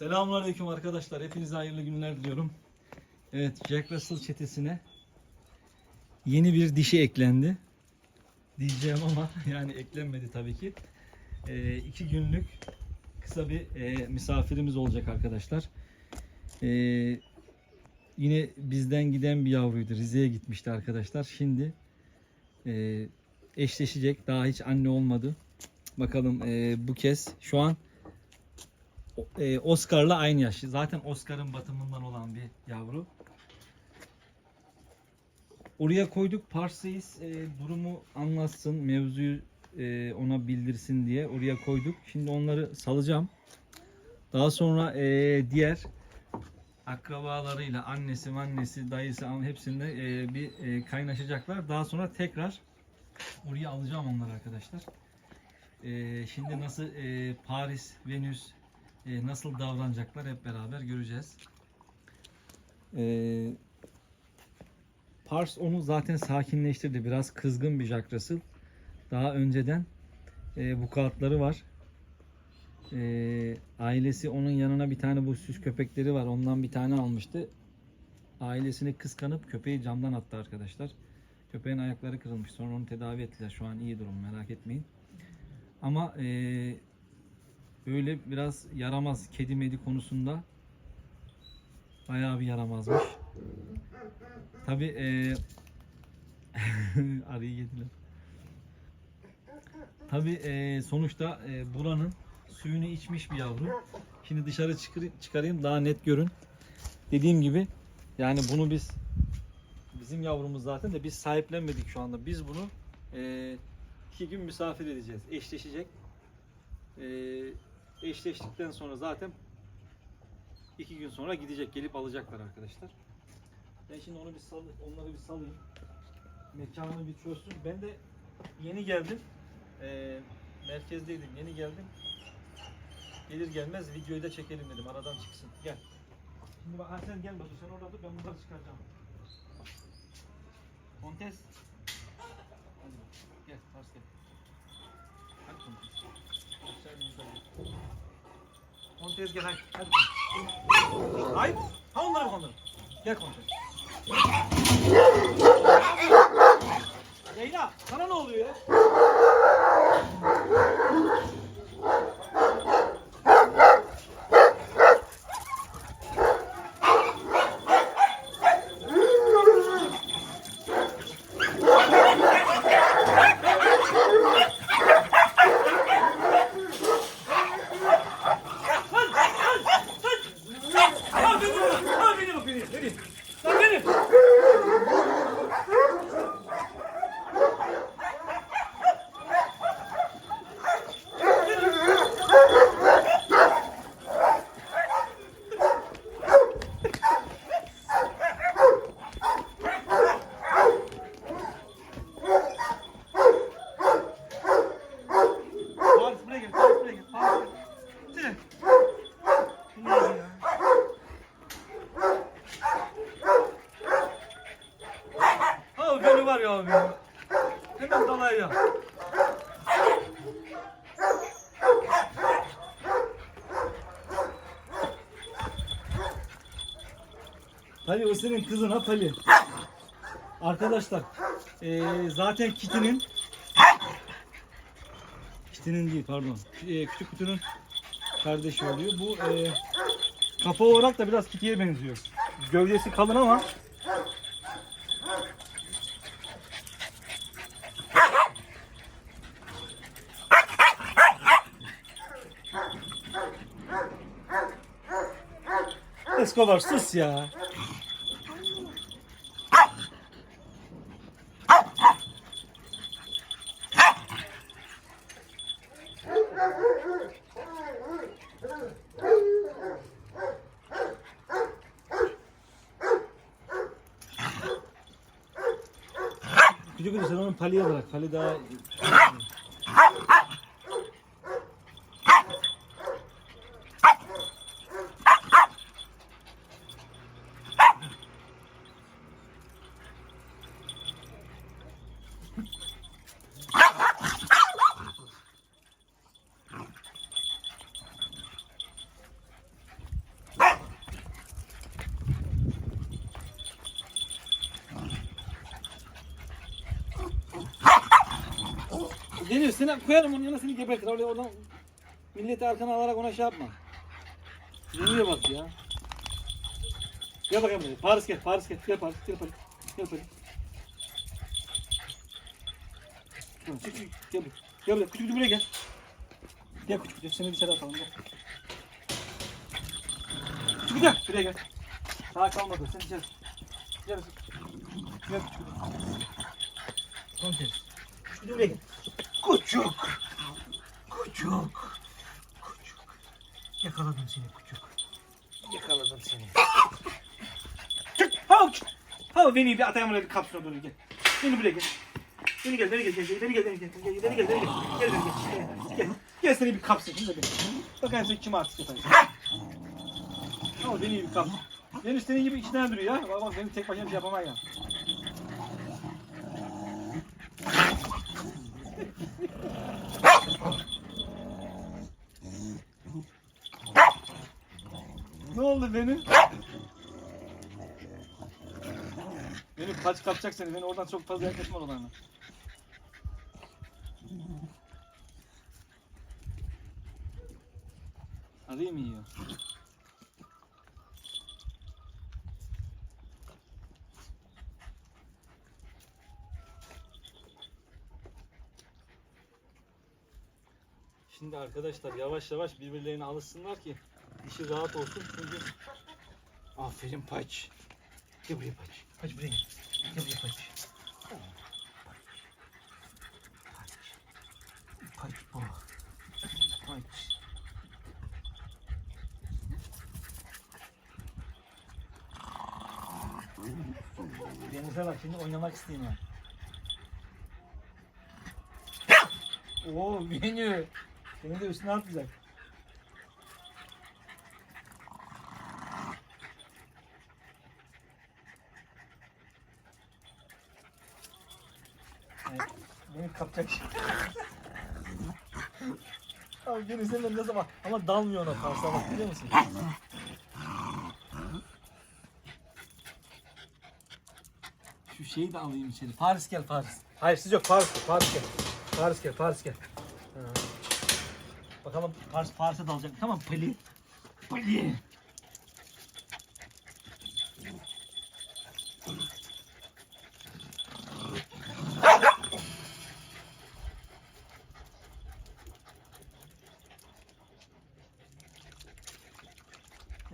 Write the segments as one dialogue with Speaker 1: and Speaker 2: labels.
Speaker 1: Selamünaleyküm arkadaşlar. Hepinize hayırlı günler diliyorum. Evet, Jack Russell çetesine yeni bir dişi eklendi. Diyeceğim ama yani eklenmedi tabii ki. Ee, iki günlük kısa bir e, misafirimiz olacak arkadaşlar. Ee, yine bizden giden bir yavruydu. Rize'ye gitmişti arkadaşlar. Şimdi e, eşleşecek. Daha hiç anne olmadı. Bakalım e, bu kez şu an e, Oscar'la aynı yaş. Zaten Oscar'ın batımından olan bir yavru. Oraya koyduk Parseis e, durumu anlatsın, mevzuyu e, ona bildirsin diye oraya koyduk. Şimdi onları salacağım. Daha sonra e, diğer akrabalarıyla annesi, annesi, dayısı hepsinde e, bir e, kaynaşacaklar. Daha sonra tekrar oraya alacağım onları arkadaşlar. E, şimdi nasıl e, Paris, Venüs, nasıl davranacaklar hep beraber göreceğiz. E, Pars onu zaten sakinleştirdi. Biraz kızgın bir Jack Russell. Daha önceden e, vukuatları var. E, ailesi onun yanına bir tane bu süs köpekleri var. Ondan bir tane almıştı. Ailesini kıskanıp köpeği camdan attı arkadaşlar. Köpeğin ayakları kırılmış. Sonra onu tedavi ettiler. Şu an iyi durum merak etmeyin. Ama e, böyle biraz yaramaz kedi medi konusunda bayağı bir yaramazmış. Tabi e, arıyı yediler. Tabi e, sonuçta e, buranın suyunu içmiş bir yavru. Şimdi dışarı çıkar- çıkarayım daha net görün. Dediğim gibi yani bunu biz bizim yavrumuz zaten de biz sahiplenmedik şu anda. Biz bunu e, iki gün misafir edeceğiz. Eşleşecek. E, eşleştikten sonra zaten iki gün sonra gidecek. Gelip alacaklar arkadaşlar. Ben şimdi onu bir sal, onları bir salayım. Mekanı bir çözsün. Ben de yeni geldim. Ee, merkezdeydim. Yeni geldim. Gelir gelmez videoyu da çekelim dedim. Aradan çıksın. Gel. Şimdi bak sen gel bakayım. Sen orada dur. Ben bunları çıkaracağım. Kontes. Hadi bak. Gel. Ters gel. Hadi Kontes. Aşağı bir yukarı. Kontes gel hadi. Hadi. Hayır. Ha onları bak onları. Gel Kontes. Leyla sana ne oluyor ya? Al beni, al beni bak beni, beni. Lan beni. Paris buraya gel, Paris buraya gel. Paris buraya gel. Gel. Ne ya? Al beni var ya abi. Hemen dalay ya. Tali o senin kızın ha Tali. Arkadaşlar eee, zaten Kitty'nin Kitty'nin değil pardon. Eee, küçük kutunun kardeşi oluyor. Bu eee, kafa olarak da biraz Kitty'ye benziyor. Gövdesi kalın ama Escobar sus ya. খালি আছে খালি দা Thank you. Seni koyalım onun yanına seni gebertir. Öyle oradan milleti arkana alarak ona şey yapma. Denize bak ya. Gel bakayım buraya. Paris gel, Paris gel. Gel Paris, gel Paris. Gel Paris. Tamam, çık çık. Gel buraya. Gel buraya. Küçük buraya gel. Gel küçük küçük. Seni dışarı atalım gel. Küçük gel. Buraya gel. Daha kalmadı. Sen dışarı. Gel. Gel küçük kez. Küçük buraya gel. Küçük. Küçük. Küçük. Yakaladım seni küçük. Yakaladım seni. Çık. Havuç. Havuç beni bir atayım oraya bir kapsına doğru gel. Beni buraya gel. Beni gel, beni gel, gel, beni gel, beni gel, beni gel, beni gel, beni gel, gel, beni gel, gel, gel seni bir kapsın, şimdi beni. Bakayım sen kime artık yaparsın. Ama beni bir kapsın. Deniz senin gibi içinden duruyor ya. Bak bak beni tek başına bir şey yapamaz ya. Ne oldu benim? Benim kaç kapacak seni. Beni oradan çok fazla yaklaşma oralarına. Arayayım mı yiyor? Şimdi arkadaşlar yavaş yavaş birbirlerine alışsınlar ki işi rahat olsun çünkü Aferin Paç. Gel buraya Paç. Paç buraya gel. Gel buraya Paç. Paç. Paç bu. Paç. Denize bak şimdi oynamak isteyeyim ben. Oo menü. Seni de üstüne atlayacak. Evet, beni kapacak şey. Abi beni izlemiyorum ne zaman ama dalmıyor ona karşıya bak biliyor musun? Şu şeyi de alayım içeri. Paris gel Paris. Hayır siz yok Paris gel. Paris gel. Paris gel Paris gel. Ha. Bakalım Paris Paris'e dalacak. Tamam Pali. Pali.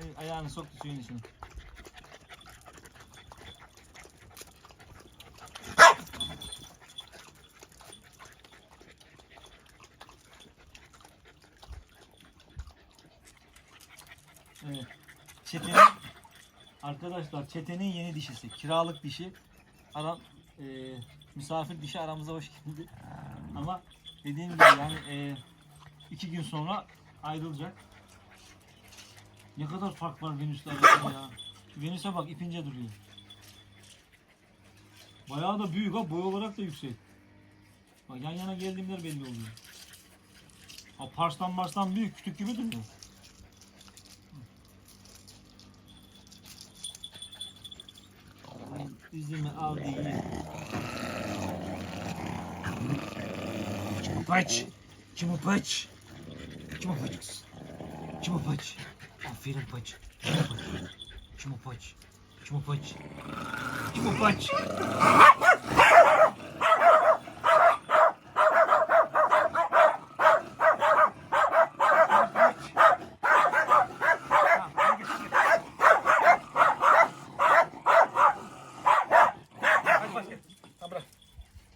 Speaker 1: Evet, ayağını soktu suyun içine. Evet. Çetenin arkadaşlar çetenin yeni dişisi. Kiralık dişi. Aram e, misafir dişi aramıza hoş geldi. Ama dediğim gibi yani e, iki gün sonra ayrılacak. Ne kadar fark var Venüs'le arasında ya. Venüs'e bak ipince duruyor. Bayağı da büyük ha boy olarak da yüksek. Bak yan yana geldiğimler belli oluyor. Ha Pars'tan Mars'tan büyük kütük gibi duruyor. Üzümü al değil. Çumupaç. Çumupaç. Çumupaç. Çumupaç. Aferin paç. Çumupaç. Çumupaç. Çumupaç. Hadi bak gel. Ha bırak.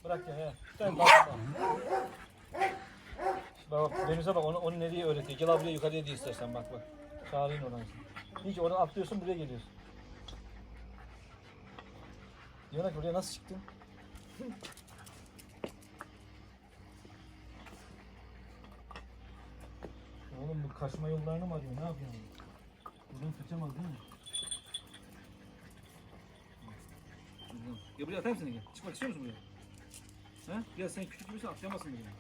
Speaker 1: Bırak ya. ya. Sen bak. bak. Bak bak Deniz'e bak onu, onu nereye öğretiyor. Gel abi buraya yukarıya diye istersen bak bak. Çağırayım oradan. Hiç oradan atlıyorsun buraya geliyorsun. Ki buraya nasıl çıktın? Oğlum bu kaçma yollarını mı arıyor? Ne yapıyorsun? Buradan kaçamaz değil mi? Ya buraya atar mısın gel? Çıkmak istiyor musun buraya? Ha? Gel sen küçük gibisin atlayamazsın buraya.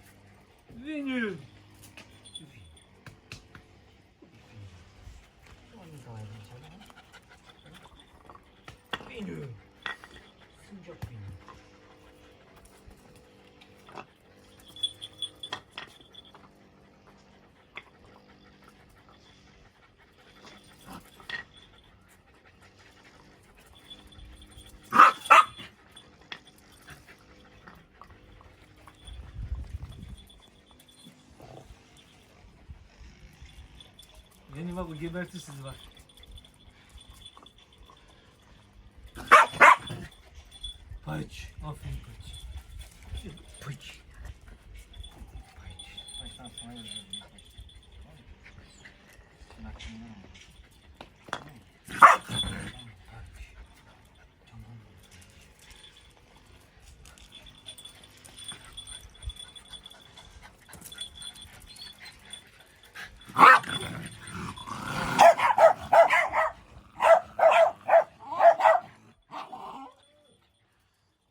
Speaker 1: sağlam. Biniyor. Sıcak biniyor. Beni bak bu gebertir sizi bak. Paç. Aferin. Paç. Paç. Paç sana sana yazıyorum. Sen aklından al. Tamam mı? Tamam, paç. Tamam.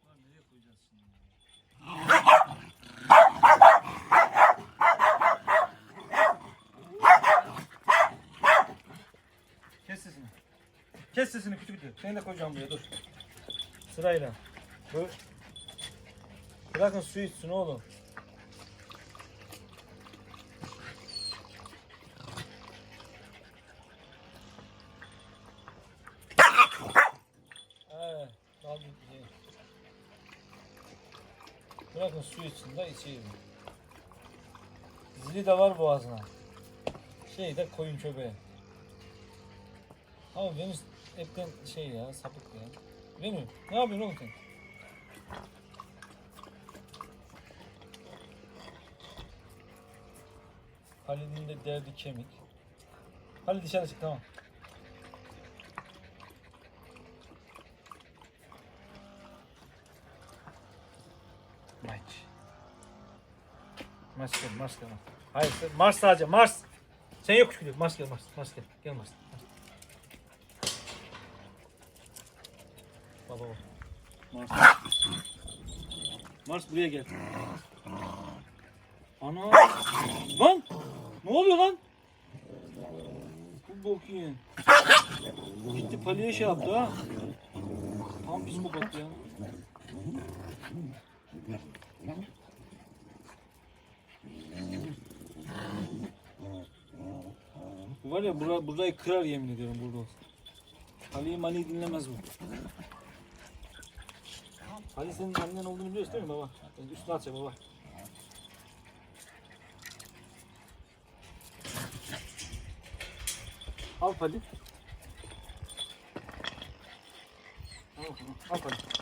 Speaker 1: Lan nereye koyacağız şimdi? Kes sesini. Kes sesini küçük küçük. Seni de koyacağım buraya dur. Sırayla. Dur. Bırakın su içsin oğlum. Evet. Bırakın su içsin de içeyim. Zili de var boğazına. Şey de koyun çöbeği. Ama Venüs hepten şey ya sapık ya. Venüs ne yapıyorsun oğlum sen? Halil'in de derdi kemik. Halil dışarı çık tamam. Maç. Mars gel, Mars gel. Hayır, Mars sadece, Mars. Sen yok küçük, Mars gel, Mars, Mars gel. Gel Mars. Baba. Mars. Mars buraya gel. Ana. Lan! Ne oluyor lan? Bu bok yiyen. Gitti paliye şey yaptı ha. Tam psikopat ya. Bu var ya bura, burayı kırar yemin ediyorum burada. Ali'yi Mali'yi dinlemez bu. Ali senin annen olduğunu biliyorsun değil mi baba? Üstüne atacak baba. Al Pali. Al, al Pali.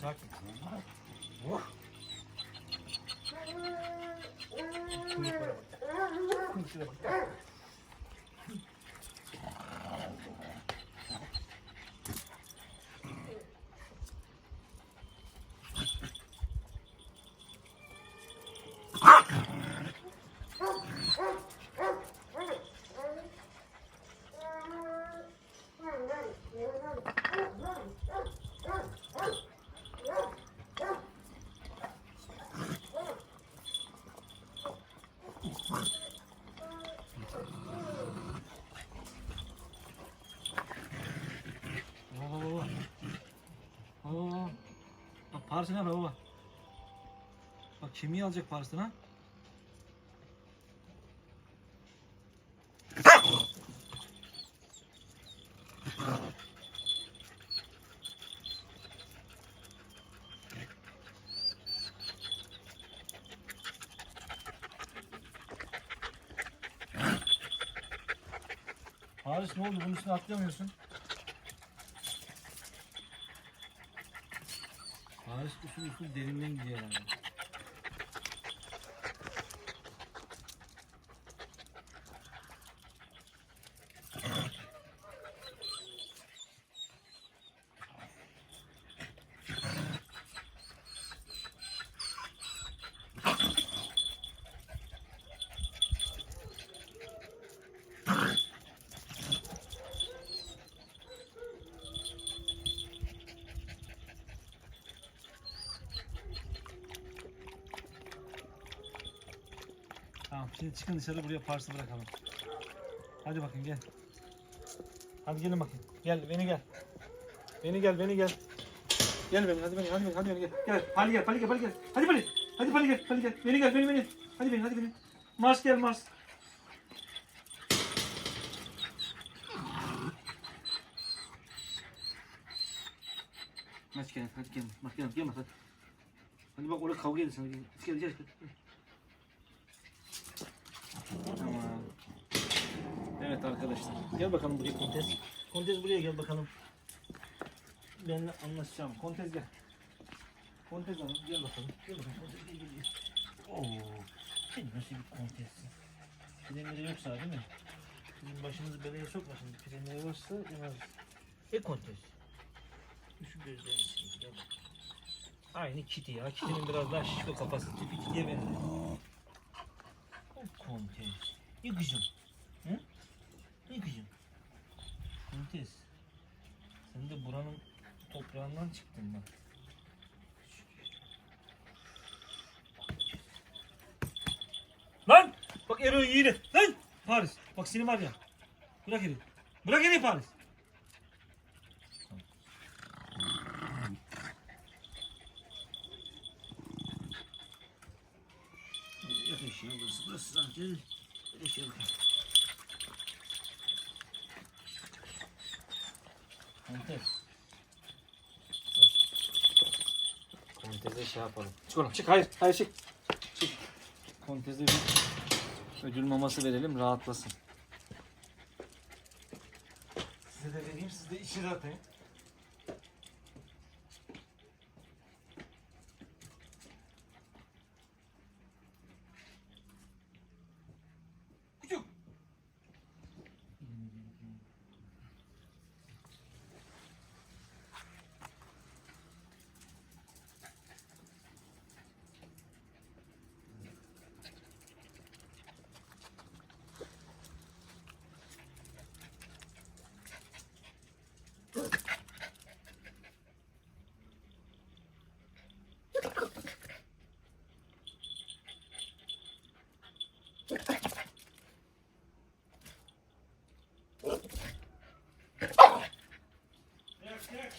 Speaker 1: さっうまいうわ Ne baba? Bak kemiği alacak parasını ha. Paris ne oldu? Bunun üstüne atlayamıyorsun. Paris usul usul derinden gidiyor herhalde. Şimdi çıkın dışarı buraya parsı bırakalım. Hadi bakın gel. Hadi. Hadi gelin bakayım. Gel beni gel. Beni gel beni gel. Gel beni hadi beni hadi beni hadi beni gel. Gel Pali gel Pali gel Pali gel. Hadi Pali. Hadi Pali gel Pali gel. Beni gel beni beni. Hadi beni hadi beni. Mars gel Mars. Hadi gel hadi gel. Bak gel gel hadi. Hadi bak orada kavga ediyorsun. Hadi gel gel gel. Tamam. Evet arkadaşlar. Gel bakalım buraya Kontes. Kontes buraya gel bakalım. Benimle anlaşacağım. Kontes gel. Kontes hanım gel bakalım. Gel bakalım. Kontes gel gel gel. Oo. Sen nasıl bir kontessin? Primleri yoksa değil mi? Bizim başımızı belaya sokma şimdi. Primleri varsa yemez. E kontes. Şu gözlerini şimdi gel bak. Aynı Kitty ya. Kitty'nin biraz daha şişko kafası. Tipi Kitty'ye benziyor. Kontes. Ne kızım? Hı? Ne kızım? Kontes. Sen de buranın toprağından çıktın bak. Lan! Bak Ero'yu yiğidi. Lan! Paris. Bak seni var ya. Bırak Ero'yu. Bırak Ero'yu Paris. Burası. Burası sanki. Eşeğe bakayım. Kontes. Konteze şey yapalım. Çık oğlum çık hayır hayır çık. Çık. Konteze bir ödül maması verelim rahatlasın. Size de vereyim siz de içi zaten. Küçük. Yak yak.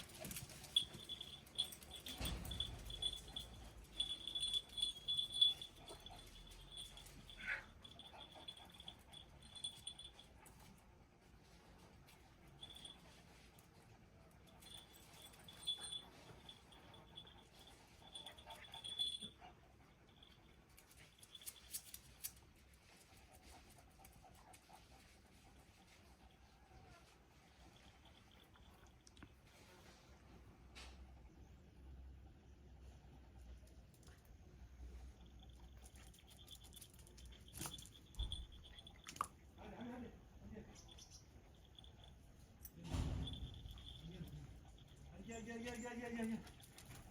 Speaker 1: Hadi gel gel gel gel gel gel.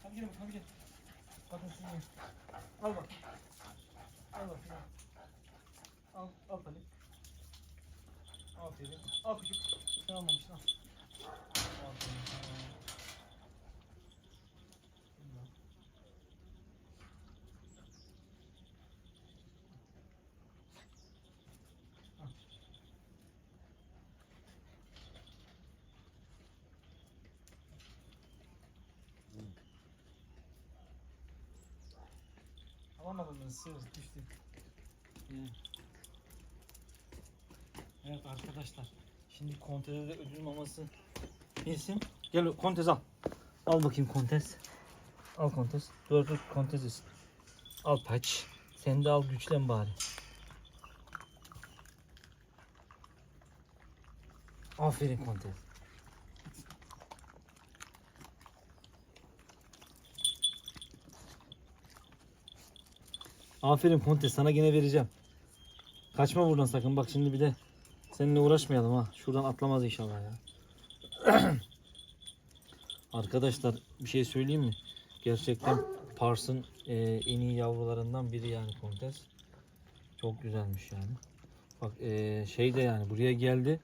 Speaker 1: Hadi gel bak hadi gel. Bakın şunu. Al bak. Al bak. Al al Ali. Aferin. Al küçük. Sen almamışsın al. Aferin. tamam. Bundan. Al. Alamadım ben sığır düştü. Evet. Evet arkadaşlar. Şimdi Kontez'e de ödül maması yesin. Gel Kontez al. Al bakayım Kontez. Al Kontez. Dur dur Kontez yesin. Al paç. Sen de al güçlen bari. Aferin Kontez. Aferin Kontez sana gene vereceğim. Kaçma buradan sakın bak şimdi bir de seninle uğraşmayalım ha. Şuradan atlamaz inşallah ya. Arkadaşlar bir şey söyleyeyim mi? Gerçekten Pars'ın e, en iyi yavrularından biri yani Kontes. Çok güzelmiş yani. Bak e, şey de yani buraya geldi.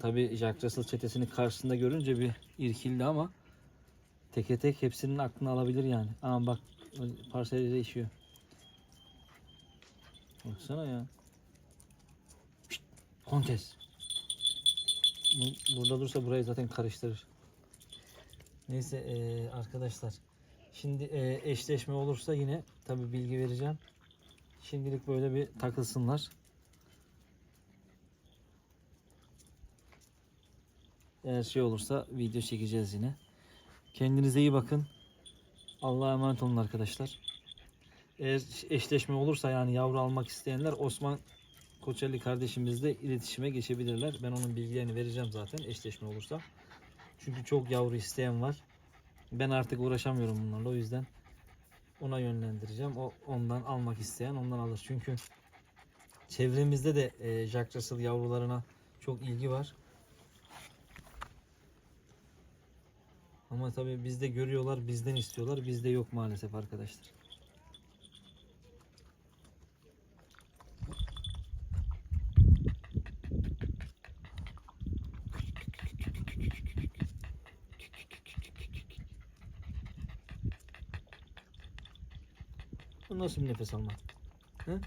Speaker 1: Tabi Jack Russell çetesini karşısında görünce bir irkildi ama teke tek hepsinin aklını alabilir yani. Ama bak parseli değişiyor. Baksana ya. Kontes. Bu- Burada dursa burayı zaten karıştırır. Neyse eee, arkadaşlar. Şimdi eee, eşleşme olursa yine tabi bilgi vereceğim. Şimdilik böyle bir takılsınlar. Eğer şey olursa video çekeceğiz yine. Kendinize iyi bakın. Allah'a emanet olun arkadaşlar. Eğer eşleşme olursa yani yavru almak isteyenler Osman Koçelli kardeşimizle iletişime geçebilirler. Ben onun bilgilerini vereceğim zaten eşleşme olursa. Çünkü çok yavru isteyen var. Ben artık uğraşamıyorum bunlarla o yüzden ona yönlendireceğim. O ondan almak isteyen ondan alır. Çünkü çevremizde de e, Jack Russell yavrularına çok ilgi var. Ama tabii bizde görüyorlar, bizden istiyorlar. Bizde yok maalesef arkadaşlar. Bu nasıl bir nefes almak? Hı?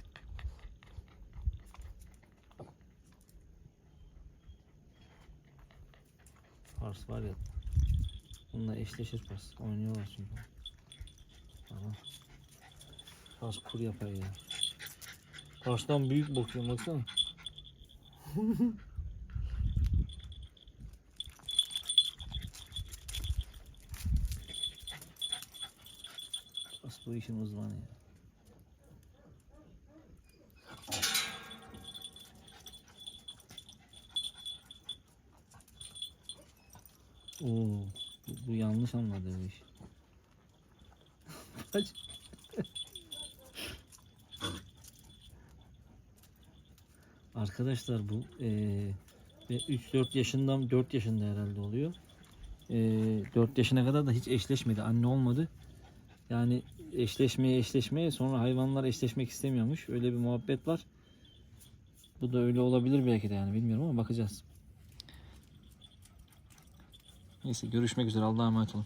Speaker 1: Pars var ya. Bununla eşleşir Pars. Oynuyorlar çünkü. Ama Pars kur yapar ya. Pars'tan büyük bakıyorum baksana. Pars bu işin uzmanı ya. Oo, bu, anladı bu iş. Kaç? Arkadaşlar bu eee 3-4 yaşından 4 yaşında herhalde oluyor. Eee 4 yaşına kadar da hiç eşleşmedi. Anne olmadı. Yani eşleşmeye eşleşmeye sonra hayvanlar eşleşmek istemiyormuş. Öyle bir muhabbet var. Bu da öyle olabilir belki de yani bilmiyorum ama bakacağız. Neyse görüşmek üzere. Allah'a emanet olun.